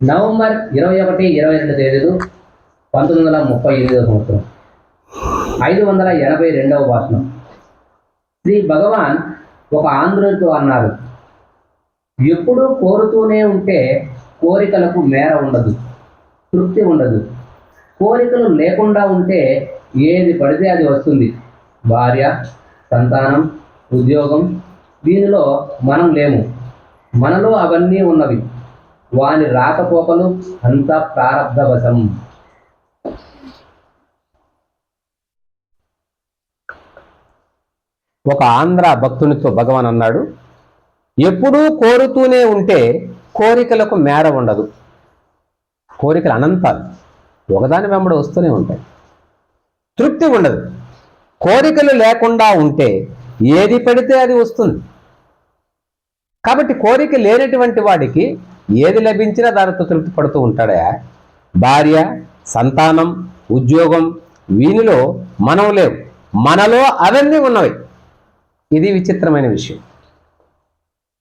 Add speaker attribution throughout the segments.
Speaker 1: November ఇరవై ఒకటి ఇరవై రెండు తేదీలు పంతొమ్మిది వందల ముప్పై ఎనిమిదవ సంవత్సరం. ఐదు వందల ఎనభై రెండవ భాషణం. శ్రీ భగవాన్ ఒక ఆంధ్రులతో అన్నారు ఎప్పుడూ కోరుతూనే ఉంటే కోరికలకు మేర ఉండదు తృప్తి ఉండదు. కోరికలు లేకుండా ఉంటే ఏది పడితే అది వస్తుంది. భార్య సంతానం ఉద్యోగం దీనిలో మనం లేము. మనలో అవన్నీ ఉన్నవి. వాని రాకపోకలు అంత ప్రారంధవశం
Speaker 2: ఒక ఆంధ్ర భక్తునితో భగవాన్ అన్నాడు ఎప్పుడూ కోరుతూనే ఉంటే కోరికలకు మేర ఉండదు. కోరికలు అనంతాలు. ఒకదాని వెంబడి వస్తూనే ఉంటాయి. తృప్తి ఉండదు. కోరికలు లేకుండా ఉంటే ఏది పెడితే అది వస్తుంది. కాబట్టి కోరిక లేనటువంటి వాడికి ఏది లభించినా దానితో తృప్తి పడుతూ ఉంటాడా? భార్య సంతానం ఉద్యోగం వీనిలో మనం లేవు. మనలో అవన్నీ ఉన్నవి. ఇది విచిత్రమైన విషయం.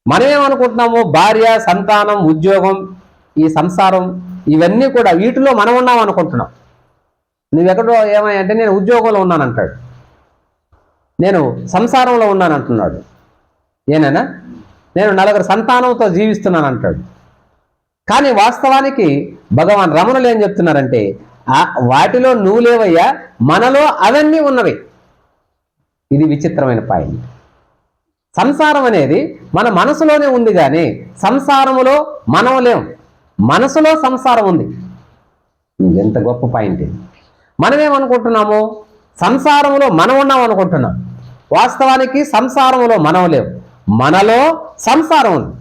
Speaker 2: మనం ఏమనుకుంటున్నాము భార్య సంతానం ఉద్యోగం ఈ సంసారం ఇవన్నీ కూడా వీటిలో మనం ఉన్నాం అనుకుంటున్నాం నువ్వెక్కడో ఏమై అంటే నేను ఉద్యోగంలో ఉన్నాను అంటాడు నేను సంసారంలో ఉన్నాను అంటున్నాడు ఏనైనా? నేను నలుగురు సంతానంతో జీవిస్తున్నాను అంటాడు కానీ వాస్తవానికి భగవాన్ రమణులు ఏం చెప్తున్నారంటే ఆ వాటిలో నువ్వు లేవయ్యా మనలో అవన్నీ ఉన్నవి. ఇది విచిత్రమైన పాయింట్. సంసారం అనేది మన మనసులోనే ఉంది కానీ సంసారములో మనం లేం. మనసులో సంసారం ఉంది. ఎంత గొప్ప పాయింట్ ఇది. మనమేమనుకుంటున్నాము? సంసారంలో మనం ఉన్నాం అనుకుంటున్నాం. వాస్తవానికి సంసారంలో మనం లేవు మనలో సంసారం ఉంది.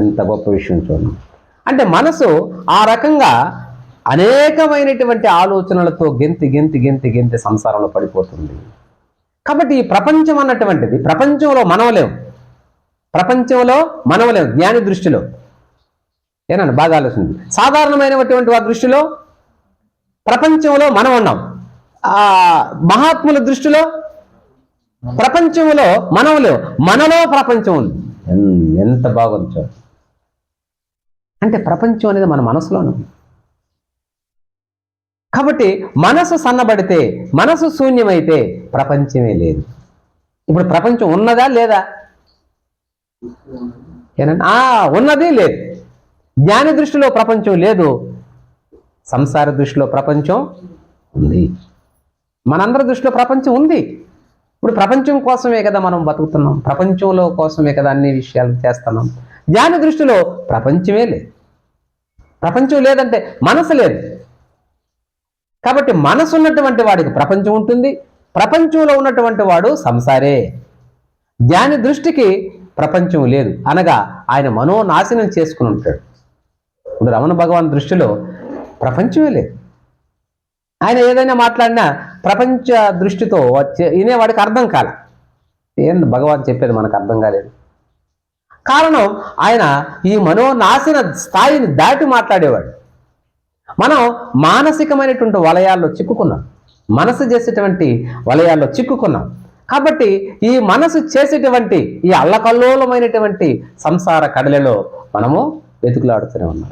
Speaker 2: ఎంత గొప్ప విషయం చూడండి. అంటే మనసు ఆ రకంగా అనేకమైనటువంటి ఆలోచనలతో గెంతి గెంతి గెంతి గెంతి సంసారంలో పడిపోతుంది. కాబట్టి ఈ ప్రపంచం అన్నటువంటిది ప్రపంచంలో మనవలేం ప్రపంచంలో మనవలేం జ్ఞాని దృష్టిలో. ఏనండి బాగా ఆలోచింది సాధారణమైనటువంటి వారి దృష్టిలో ప్రపంచంలో మనం ఉన్నాం ఆ మహాత్ముల దృష్టిలో ప్రపంచంలో మనం లేవు మనలో ప్రపంచం ఉంది. ఎన్- ఎంత బాగుంది చూడండి. అంటే ప్రపంచం అనేది మన మనసులోనే ఉంది. కాబట్టి మనసు సన్నబడితే మనసు శూన్యమైతే ప్రపంచమే లేదు. ఇప్పుడు ప్రపంచం ఉన్నదా లేదా? ఆ ఉన్నది లేదు. జ్ఞాని దృష్టిలో ప్రపంచం లేదు. సంసార దృష్టిలో ప్రపంచం ఉంది. మనందరి దృష్టిలో ప్రపంచం ఉంది. ఇప్పుడు ప్రపంచం కోసమే కదా మనం బతుకుతున్నాం. ప్రపంచంలో కోసమే కదా అన్ని విషయాలు చేస్తున్నాం. జ్ఞాని దృష్టిలో ప్రపంచమే లేదు. ప్రపంచం లేదంటే మనసు లేదు. కాబట్టి మనసు ఉన్నటువంటి వాడికి ప్రపంచం ఉంటుంది ప్రపంచంలో ఉన్నటువంటి వాడు సంసారే. జ్ఞాని దృష్టికి ప్రపంచం లేదు. అనగా ఆయన మనోనాశనం చేసుకుని ఉంటాడు. ఇప్పుడు రమణ భగవాన్ దృష్టిలో ప్రపంచమే లేదు. ఆయన ఏదైనా మాట్లాడినా ప్రపంచ దృష్టితో వచ్చే వినేవాడికి అర్థం కాల. ఏం భగవాన్ చెప్పేది మనకు అర్థం కాలేదు. కారణం ఆయన ఈ మనోనాశన స్థాయిని దాటి మాట్లాడేవాడు. మనం మానసికమైనటువంటి వలయాల్లో చిక్కుకున్నాం. మనసు చేసేటువంటి వలయాల్లో చిక్కుకున్నాం. కాబట్టి ఈ మనసు చేసేటువంటి ఈ అల్లకల్లోలమైనటువంటి సంసార కడలలో మనము వెతుకులాడుతూనే ఉన్నాం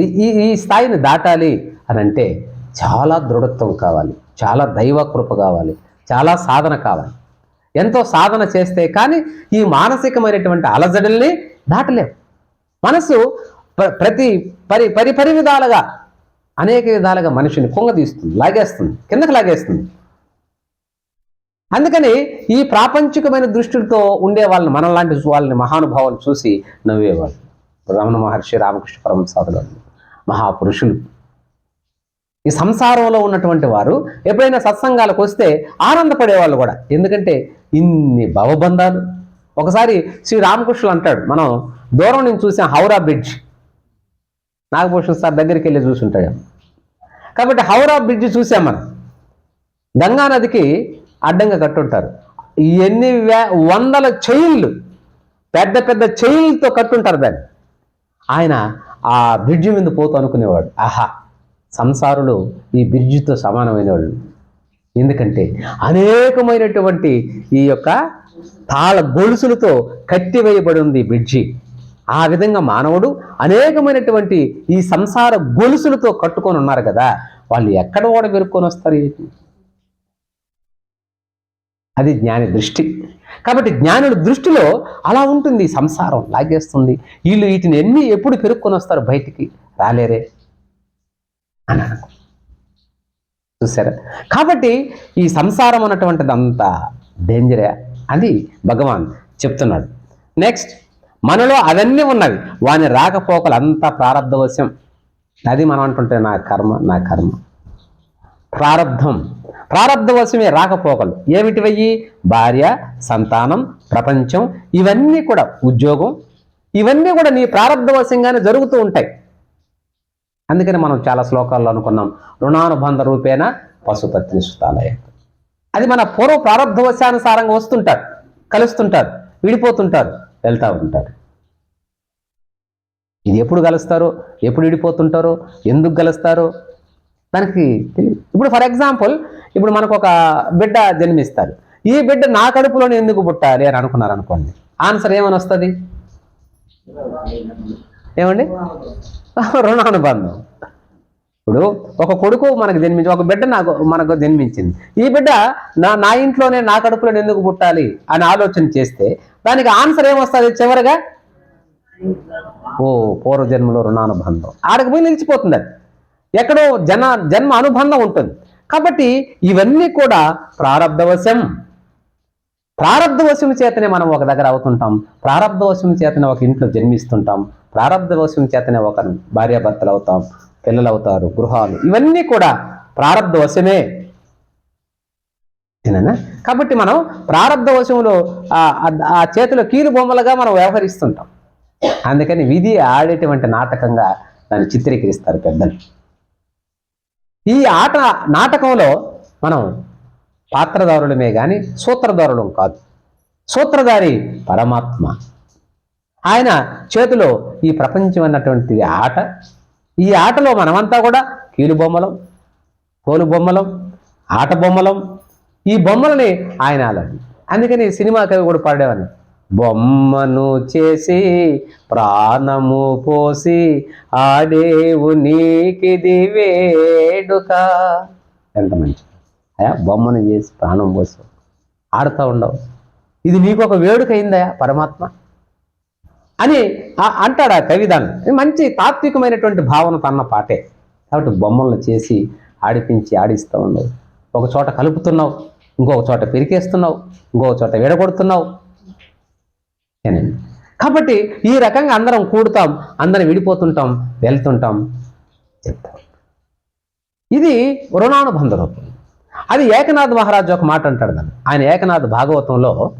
Speaker 2: ఈ ఈ స్థాయిని దాటాలి అని అంటే చాలా దృఢత్వం కావాలి. చాలా దైవ కృప కావాలి. చాలా సాధన కావాలి. ఎంతో సాధన చేస్తే కానీ ఈ మానసికమైనటువంటి అలజడుల్ని దాటలేం మనసు ప్ర- ప్రతి పరి పరి పరి విధాలుగా అనేక విధాలుగా మనిషిని కుంగదీస్తుంది లాగేస్తుంది కిందకి లాగేస్తుంది. అందుకని ఈ ప్రాపంచికమైన దృష్టితో ఉండే వాళ్ళని మనలాంటి వాళ్ళని మహానుభావాలు చూసి నవ్వేవాళ్ళు. రమణ మహర్షి రామకృష్ణ పరమసాదులు మహాపురుషులు. ఈ సంసారంలో ఉన్నటువంటి వారు ఎప్పుడైనా సత్సంగాలకు వస్తే ఆనందపడేవాళ్ళు కూడా. ఎందుకంటే ఇన్ని భవబంధాలు. ఒకసారి శ్రీ రామకృష్ణులు అంటాడు మనం దూరం నుంచి చూసాం హౌరా బ్రిడ్జ్. నాగభూషణ్ సార్ దగ్గరికి వెళ్ళి చూసుంటాడు. కాబట్టి హౌరా బ్రిడ్జ్ చూసాం మనం. గంగా నదికి అడ్డంగా కట్టుంటారు. ఎన్ని వే వందల చైన్లు పెద్ద పెద్ద చైన్లతో కట్టుంటారు దాన్ని. ఆయన ఆ బ్రిడ్జ్ మీద పోతూ అనుకునేవాడు. ఆహా సంసారులు ఈ బ్రిడ్జితో సమానమైన వాళ్ళు ఎందుకంటే అనేకమైనటువంటి ఈ యొక్క తాళ గొలుసులతో కట్టివేయబడి ఉంది బ్రిడ్జి ఆ విధంగా మానవుడు అనేకమైనటువంటి ఈ సంసార గొలుసులతో కట్టుకొని ఉన్నారు కదా వాళ్ళు ఎక్కడ ఓడ పెరుక్కొని వస్తారు అది జ్ఞాని దృష్టి. కాబట్టి జ్ఞానుడి దృష్టిలో అలా ఉంటుంది ఈ సంసారం లాగేస్తుంది. వీళ్ళు వీటిని ఎన్ని ఎప్పుడు పెరుక్కొని వస్తారు బయటికి? రాలేరే. అన్నాడు చూసారా కాబట్టి ఈ సంసారం అన్నటువంటిది అంత డేంజరే. అది భగవాన్ చెప్తున్నాడు. నెక్స్ట్ మనలో అవన్నీ ఉన్నవి. వాని రాకపోకలు అంతా ప్రారంధవశ్యం అది మనం అంటుంటే నా కర్మ నా కర్మ. ప్రారంధం ప్రారంధవశమే రాకపోకలు. ఏమిటివయ్యి భార్య సంతానం ప్రపంచం ఇవన్నీ కూడా ఉద్యోగం. ఇవన్నీ కూడా నీ ప్రారంధవశంగానే జరుగుతూ ఉంటాయి. అందుకని మనం చాలా శ్లోకాల్లో అనుకున్నాం రుణానుబంధ రూపేణ పశుపత్ని సుతాలయ. అది మన పూర్వ ప్రారంధవశానుసారంగా వస్తుంటారు కలుస్తుంటారు విడిపోతుంటారు వెళ్తూ ఉంటారు. ఇది ఎప్పుడు కలుస్తారో ఎప్పుడు విడిపోతుంటారో ఎందుకు కలుస్తారో? దానికి తెలియదు ఇప్పుడు ఫర్ ఎగ్జాంపుల్ ఇప్పుడు మనకు ఒక బిడ్డ జన్మిస్తారు. ఈ బిడ్డ నా కడుపులోనే ఎందుకు పుట్టాలి అని అనుకున్నారు అనుకోండి ఆన్సర్ ఏమని వస్తుంది ఏమండి? రుణానుబంధం ఇప్పుడు ఒక కొడుకు మనకు జన్మించి ఒక బిడ్డ నాకు మనకు జన్మించింది. ఈ బిడ్డ నా నా ఇంట్లోనే నా కడుపులో ఎందుకు పుట్టాలి అని ఆలోచన చేస్తే దానికి ఆన్సర్ ఏమొస్తుంది చివరిగా? ఓ పూర్వజన్మలో రుణానుబంధం. ఆడకు పోయి నిలిచిపోతుంది అది. ఎక్కడో జన జన్మ అనుబంధం ఉంటుంది. కాబట్టి ఇవన్నీ కూడా ప్రారంధవశం ప్రారంధవశం చేతనే మనం ఒక దగ్గర అవుతుంటాం. ప్రారంధవశం చేతనే ఒక ఇంట్లో జన్మిస్తుంటాం. ప్రారంధవశం చేతనే ఒక భార్యాభర్తలు అవుతాం పిల్లలు అవుతారు గృహాలు. ఇవన్నీ కూడా ప్రారంధవశమే ఏనా కాబట్టి మనం ప్రారంధవశంలో ఆ- ఆ- ఆ చేతిలో కీలు బొమ్మలుగా మనం వ్యవహరిస్తుంటాం. అందుకని విధి ఆడేటువంటి నాటకంగా దాన్ని చిత్రీకరిస్తారు పెద్దలు. ఈ ఆట నాటకంలో మనం పాత్రదారులమే కానీ సూత్రధారులం కాదు. సూత్రధారి పరమాత్మ. ఆయన చేతిలో ఈ ప్రపంచం అన్నటువంటిది ఆట. ఈ ఆటలో మనమంతా కూడా కీలు బొమ్మలం కోలు బొమ్మలం ఆట బొమ్మలం. ఈ బొమ్మలని ఆయన ఆలాడు అందుకని సినిమా కవి కూడా పాడేవాడిని. బొమ్మను చేసి ప్రాణము పోసి ఆడేవు నీకిది వేడుక ఎంత మంచి అయా బొమ్మను చేసి ప్రాణం పోసి ఆడుతూ ఉండవు. ఇది నీకు ఒక వేడుక అయిందయా పరమాత్మ. అని ఆ- అంటాడు ఆ కవిదాన్ని మంచి తాత్వికమైనటువంటి భావన తన్న పాటే. కాబట్టి బొమ్మలను చేసి ఆడిపించి ఆడిస్తూ ఉండవు. ఒక చోట కలుపుతున్నావు ఇంకొక చోట పెరికేస్తున్నావు ఇంకొక చోట విడగొడుతున్నావు. కాబట్టి ఈ రకంగా అందరం కూడుతాం అందరం విడిపోతుంటాం వెళ్తుంటాం చెప్తాం. ఇది రుణానుబంధ రూపం. అది ఏకనాథ్ మహారాజు ఒక మాట అంటాడు దాన్ని. ఆయన ఏకనాథ్ భాగవతంలో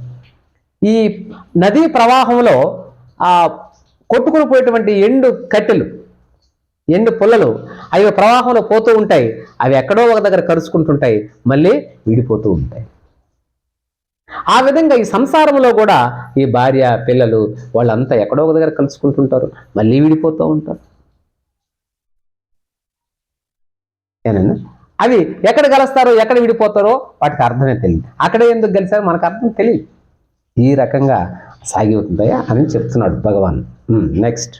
Speaker 2: ఈ నదీ ప్రవాహంలో ఆ కొట్టుకుని పోయేటువంటి ఎండు కట్టెలు ఎండు పుల్లలు అవి ప్రవాహంలో పోతూ ఉంటాయి. అవి ఎక్కడో ఒక దగ్గర కరుచుకుంటుంటాయి. మళ్ళీ విడిపోతూ ఉంటాయి. ఆ విధంగా ఈ సంసారంలో కూడా ఈ భార్య పిల్లలు వాళ్ళంతా ఎక్కడో ఒక దగ్గర కలుసుకుంటుంటారు. మళ్ళీ విడిపోతూ ఉంటారు. ఏనండి అవి ఎక్కడ కలుస్తారో ఎక్కడ విడిపోతారో వాటికి అర్థమే తెలియదు. అక్కడే ఎందుకు కలిసారో మనకు అర్థం తెలియదు. ఈ రకంగా సాగిపోతుందయ్యా అని చెప్తున్నాడు భగవాన్. నెక్స్ట్